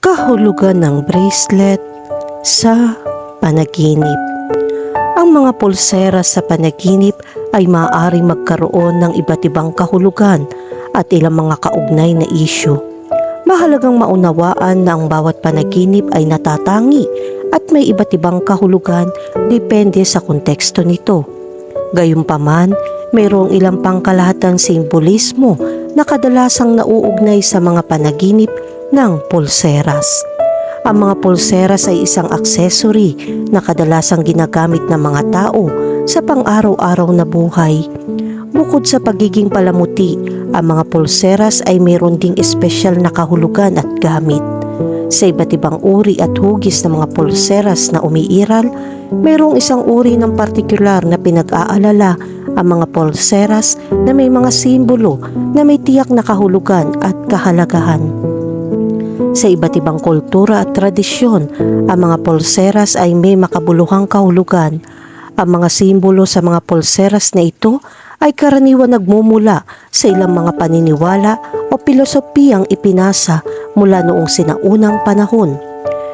kahulugan ng bracelet sa panaginip. Ang mga pulsera sa panaginip ay maaaring magkaroon ng iba't ibang kahulugan at ilang mga kaugnay na isyu. Mahalagang maunawaan na ang bawat panaginip ay natatangi at may iba't ibang kahulugan depende sa konteksto nito. Gayunpaman, mayroong ilang pangkalahatang simbolismo na kadalasang nauugnay sa mga panaginip ng pulseras. Ang mga pulseras ay isang accessory na kadalasang ginagamit ng mga tao sa pang-araw-araw na buhay. Bukod sa pagiging palamuti, ang mga pulseras ay mayroon ding espesyal na kahulugan at gamit. Sa iba't ibang uri at hugis ng mga pulseras na umiiral, mayroong isang uri ng partikular na pinag-aalala ang mga pulseras na may mga simbolo na may tiyak na kahulugan at kahalagahan. Sa iba't ibang kultura at tradisyon, ang mga pulseras ay may makabuluhang kahulugan. Ang mga simbolo sa mga pulseras na ito ay karaniwan nagmumula sa ilang mga paniniwala o pilosopiyang ipinasa mula noong sinaunang panahon.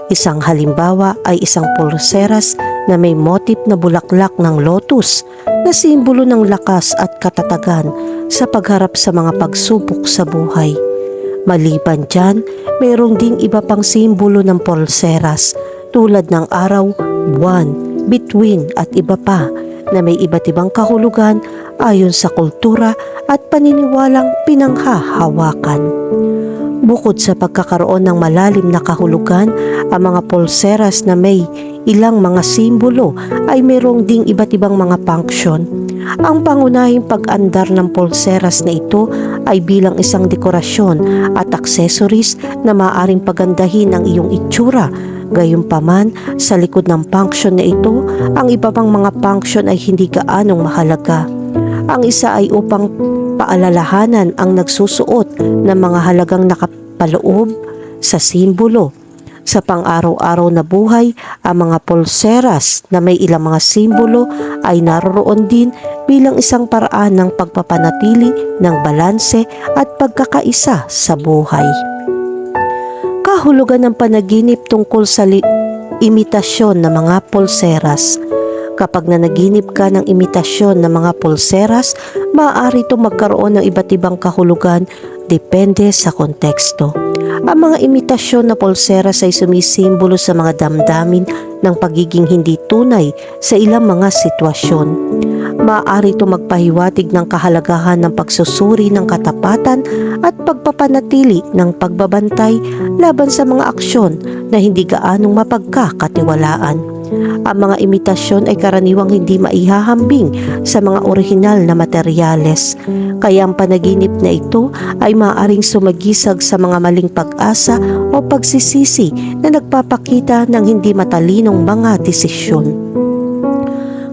Isang halimbawa ay isang pulseras na may motif na bulaklak ng lotus na simbolo ng lakas at katatagan sa pagharap sa mga pagsubok sa buhay. Maliban dyan, mayroong ding iba pang simbolo ng pulseras tulad ng araw, buwan, bituin at iba pa na may iba't ibang kahulugan ayon sa kultura at paniniwalang pinanghahawakan. Bukod sa pagkakaroon ng malalim na kahulugan, ang mga pulseras na may ilang mga simbolo ay mayroong ding iba't ibang mga function. Ang pangunahing pag-andar ng pulseras na ito ay bilang isang dekorasyon at accessories na maaring pagandahin ang iyong itsura. Gayunpaman, sa likod ng function na ito, ang iba pang mga function ay hindi gaanong mahalaga. Ang isa ay upang paalalahanan ang nagsusuot ng mga halagang nakapaloob sa simbolo. Sa pang-araw-araw na buhay, ang mga pulseras na may ilang mga simbolo ay naroroon din bilang isang paraan ng pagpapanatili ng balanse at pagkakaisa sa buhay. Kahulugan ng panaginip tungkol sa imitasyon ng mga pulseras. Kapag nanaginip ka ng imitasyon ng mga pulseras, maaari itong magkaroon ng iba't ibang kahulugan depende sa konteksto. Ang mga imitasyon na pulseras ay sumisimbolo sa mga damdamin ng pagiging hindi tunay sa ilang mga sitwasyon. Maaari ito magpahiwatig ng kahalagahan ng pagsusuri ng katapatan at pagpapanatili ng pagbabantay laban sa mga aksyon na hindi gaanong mapagkakatiwalaan. Ang mga imitasyon ay karaniwang hindi maihahambing sa mga orihinal na materyales. Kaya ang panaginip na ito ay maaaring sumagisag sa mga maling pag-asa o pagsisisi na nagpapakita ng hindi matalinong mga desisyon.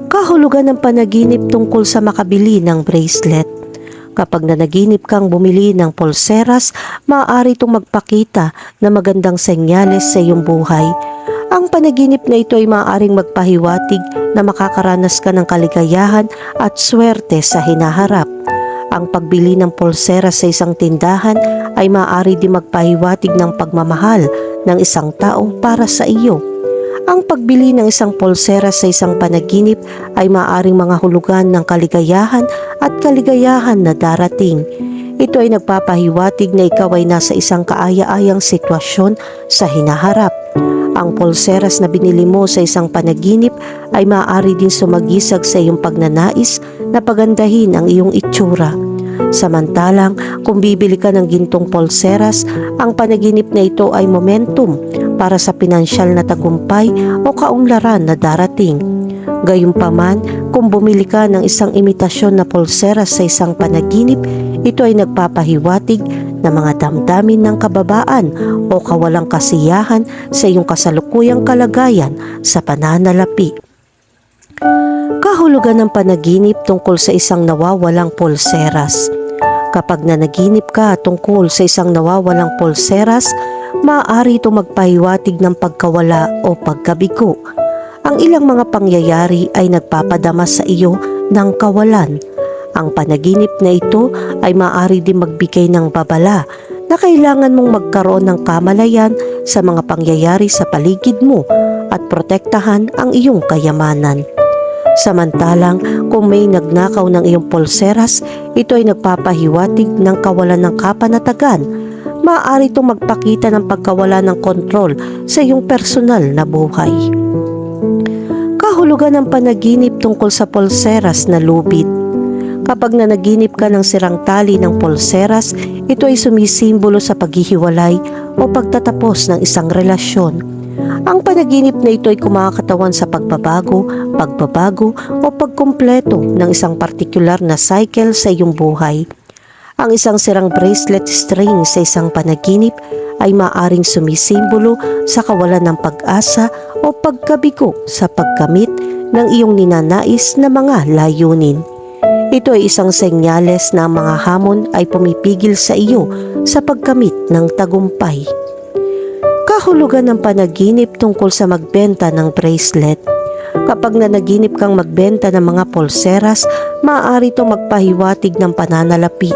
Kahulugan ng panaginip tungkol sa makabili ng bracelet. Kapag nanaginip kang bumili ng pulseras, maaari itong magpakita na magandang senyales sa iyong buhay. Ang panaginip na ito ay maaaring magpahiwatig na makakaranas ka ng kaligayahan at swerte sa hinaharap. Ang pagbili ng pulsera sa isang tindahan ay maaari din magpahiwatig ng pagmamahal ng isang tao para sa iyo. Ang pagbili ng isang pulsera sa isang panaginip ay maaaring mga hulugan ng kaligayahan at kaligayahan na darating. Ito ay nagpapahiwatig na ikaw ay nasa isang kaaya-ayang sitwasyon sa hinaharap. Ang pulseras na binili mo sa isang panaginip ay maaari din sumagisag sa iyong pagnanais na pagandahin ang iyong itsura. Samantalang kung bibili ka ng gintong pulseras, ang panaginip na ito ay momentum para sa pinansyal na tagumpay o kaunlaran na darating. Gayunpaman, kung bumili ka ng isang imitasyon na pulseras sa isang panaginip, ito ay nagpapahiwatig na mga damdamin ng kababaan o kawalang kasiyahan sa iyong kasalukuyang kalagayan sa pananalapi. Kahulugan ng panaginip tungkol sa isang nawawalang pulseras. Kapag nanaginip ka tungkol sa isang nawawalang pulseras, maaari ito magpahiwatig ng pagkawala o pagkabigo. Ang ilang mga pangyayari ay nagpapadama sa iyo ng kawalan. Ang panaginip na ito ay maaari din magbigay ng babala na kailangan mong magkaroon ng kamalayan sa mga pangyayari sa paligid mo at protektahan ang iyong kayamanan. Samantalang kung may nagnakaw ng iyong pulseras, ito ay nagpapahiwatig ng kawalan ng kapanatagan. Maaari itong magpakita ng pagkawala ng kontrol sa iyong personal na buhay. Kahulugan ng panaginip tungkol sa pulseras na lubid. Kapag nanaginip ka ng sirang tali ng pulseras, ito ay sumisimbolo sa paghihiwalay o pagtatapos ng isang relasyon. Ang panaginip na ito ay kumakatawan sa pagbabago, pagbabago o pagkumpleto ng isang partikular na cycle sa iyong buhay. Ang isang sirang bracelet string sa isang panaginip ay maaring sumisimbolo sa kawalan ng pag-asa o pagkabigo sa pagkamit ng iyong ninanais na mga layunin. Ito ay isang senyales na mga hamon ay pumipigil sa iyo sa pagkamit ng tagumpay. Kahulugan ng panaginip tungkol sa magbenta ng bracelet. Kapag nanaginip kang magbenta ng mga pulseras, maaari itong magpahiwatig ng pananalapi.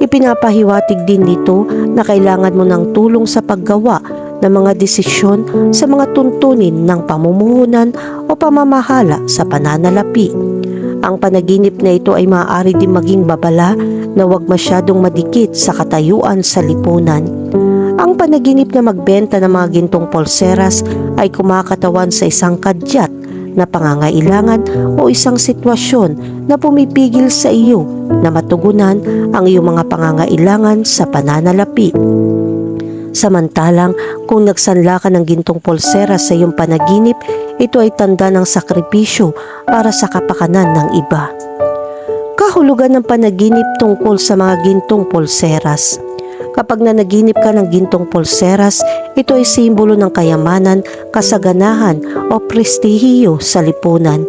Ipinapahiwatig din nito na kailangan mo ng tulong sa paggawa ng mga desisyon sa mga tuntunin ng pamumuhunan o pamamahala sa pananalapi. Ang panaginip na ito ay maaari din maging babala na huwag masyadong madikit sa katayuan sa lipunan. Ang panaginip na magbenta ng mga gintong polseras ay kumakatawan sa isang kadyat na pangangailangan o isang sitwasyon na pumipigil sa iyo na matugunan ang iyong mga pangangailangan sa pananalapi. Samantalang kung nagsanla ka ng gintong polsera sa iyong panaginip, ito ay tanda ng sakripisyo para sa kapakanan ng iba. Kahulugan ng panaginip tungkol sa mga gintong polseras. Kapag nanaginip ka ng gintong polseras, ito ay simbolo ng kayamanan, kasaganahan o prestihiyo sa lipunan.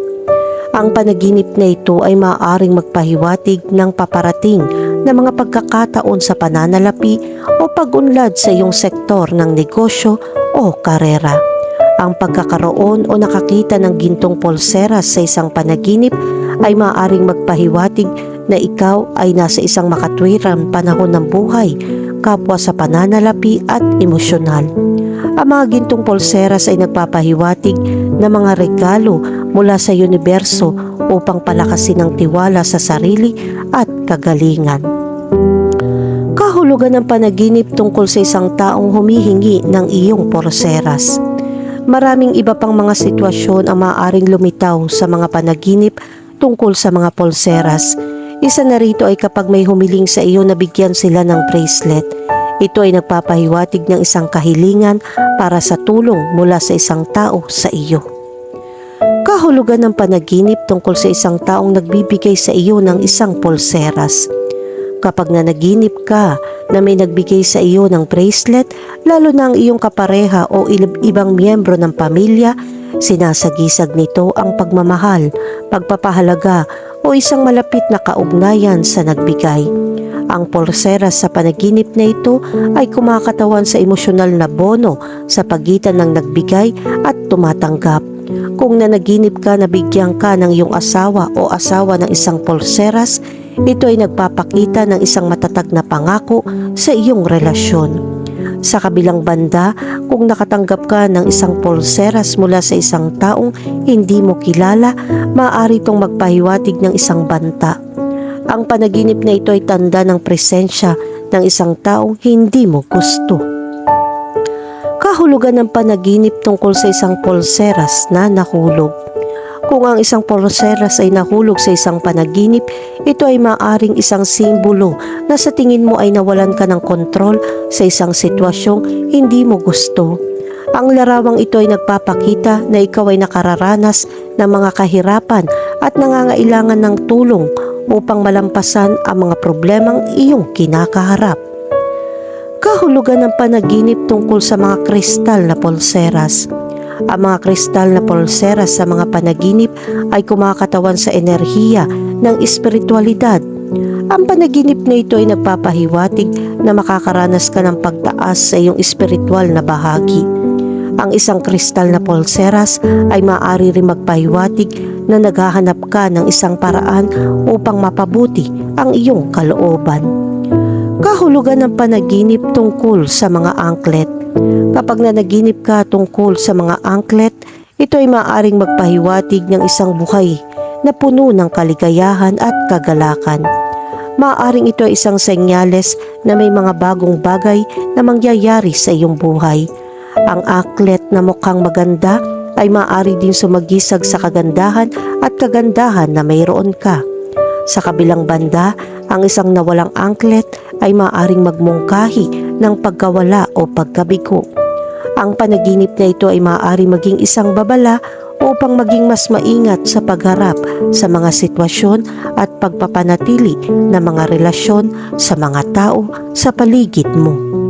Ang panaginip na ito ay maaaring magpahiwatig ng paparating na mga pagkakataon sa pananalapi o pag-unlad sa iyong sektor ng negosyo o karera. Ang pagkakaroon o nakakita ng gintong polseras sa isang panaginip ay maaaring magpahiwatig na ikaw ay nasa isang makatwirang panahon ng buhay, kapwa sa pananalapi at emosyonal. Ang mga gintong polseras ay nagpapahiwatig na mga regalo mula sa universo upang palakasin ang tiwala sa sarili at kagalingan. Kahulugan ng panaginip tungkol sa isang taong humihingi ng iyong porseras. Maraming iba pang mga sitwasyon ang maaaring lumitaw sa mga panaginip tungkol sa mga polseras. Isa na rito ay kapag may humiling sa iyo na bigyan sila ng bracelet. Ito ay nagpapahiwatig ng isang kahilingan para sa tulong mula sa isang tao sa iyo. Kahulugan ng panaginip tungkol sa isang taong nagbibigay sa iyo ng isang polseras. Kapag nanaginip ka na may nagbigay sa iyo ng bracelet, lalo na ang iyong kapareha o ibang miyembro ng pamilya, sinasagisag nito ang pagmamahal, pagpapahalaga o isang malapit na kaugnayan sa nagbigay. Ang pulseras sa panaginip na ito ay kumakatawan sa emosyonal na bono sa pagitan ng nagbigay at tumatanggap. Kung nanaginip ka na bigyan ka ng iyong asawa o asawa ng isang pulseras, ito ay nagpapakita ng isang matatag na pangako sa iyong relasyon. Sa kabilang banda, kung nakatanggap ka ng isang pulseras mula sa isang taong hindi mo kilala, maaari itong magpahiwatig ng isang banta. Ang panaginip na ito ay tanda ng presensya ng isang taong hindi mo gusto. Kahulugan ng panaginip tungkol sa isang pulseras na nahulog. Kung ang isang pulseras ay nahulog sa isang panaginip, ito ay maaring isang simbolo na sa tingin mo ay nawalan ka ng kontrol sa isang sitwasyong hindi mo gusto. Ang larawang ito ay nagpapakita na ikaw ay nakararanas ng mga kahirapan at nangangailangan ng tulong upang malampasan ang mga problemang iyong kinakaharap. Kahulugan ng panaginip tungkol sa mga kristal na pulseras. Ang mga kristal na pulseras sa mga panaginip ay kumakatawan sa enerhiya ng espiritualidad. Ang panaginip na ito ay nagpapahiwatig na makakaranas ka ng pagtaas sa iyong espiritual na bahagi. Ang isang kristal na pulseras ay maaari rin magpahiwatig na naghahanap ka ng isang paraan upang mapabuti ang iyong kalooban. Kahulugan ng panaginip tungkol sa mga angklet. Kapag nanaginip ka tungkol sa mga angklet, ito ay maaaring magpahiwatig ng isang buhay na puno ng kaligayahan at kagalakan. Maaaring ito ay isang senyales na may mga bagong bagay na mangyayari sa iyong buhay. Ang aklet na mukhang maganda ay maaari din sumagisag sa kagandahan at kagandahan na mayroon ka. Sa kabilang banda, ang isang nawalang angklet ay maaaring magmungkahi ng pagkawala o pagkabigo. Ang panaginip na ito ay maaari maging isang babala upang maging mas maingat sa pagharap sa mga sitwasyon at pagpapanatili ng mga relasyon sa mga tao sa paligid mo.